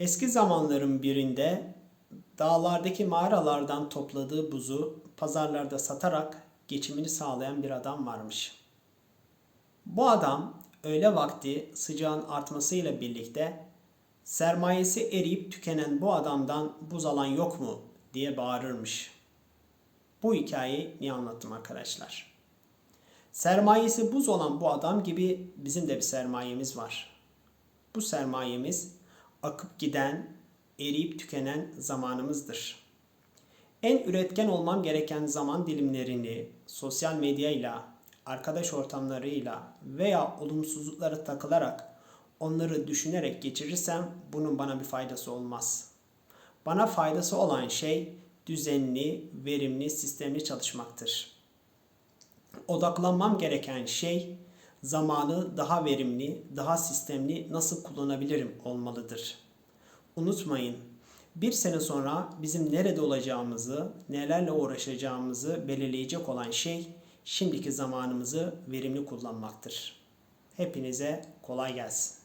Eski zamanların birinde dağlardaki mağaralardan topladığı buzu pazarlarda satarak geçimini sağlayan bir adam varmış. Bu adam öğle vakti sıcağın artmasıyla birlikte sermayesi eriyip tükenen bu adamdan buz alan yok mu diye bağırırmış. Bu hikayeyi niye anlattım arkadaşlar? Sermayesi buz olan bu adam gibi bizim de bir sermayemiz var. Bu sermayemiz akıp giden, eriyip tükenen zamanımızdır. En üretken olmam gereken zaman dilimlerini sosyal medyayla, arkadaş ortamlarıyla veya olumsuzluklara takılarak onları düşünerek geçirirsem bunun bana bir faydası olmaz. Bana faydası olan şey düzenli, verimli, sistemli çalışmaktır. Odaklanmam gereken şey zamanı daha verimli, daha sistemli nasıl kullanabilirim olmalıdır. Unutmayın, bir sene sonra bizim nerede olacağımızı, nelerle uğraşacağımızı belirleyecek olan şey şimdiki zamanımızı verimli kullanmaktır. Hepinize kolay gelsin.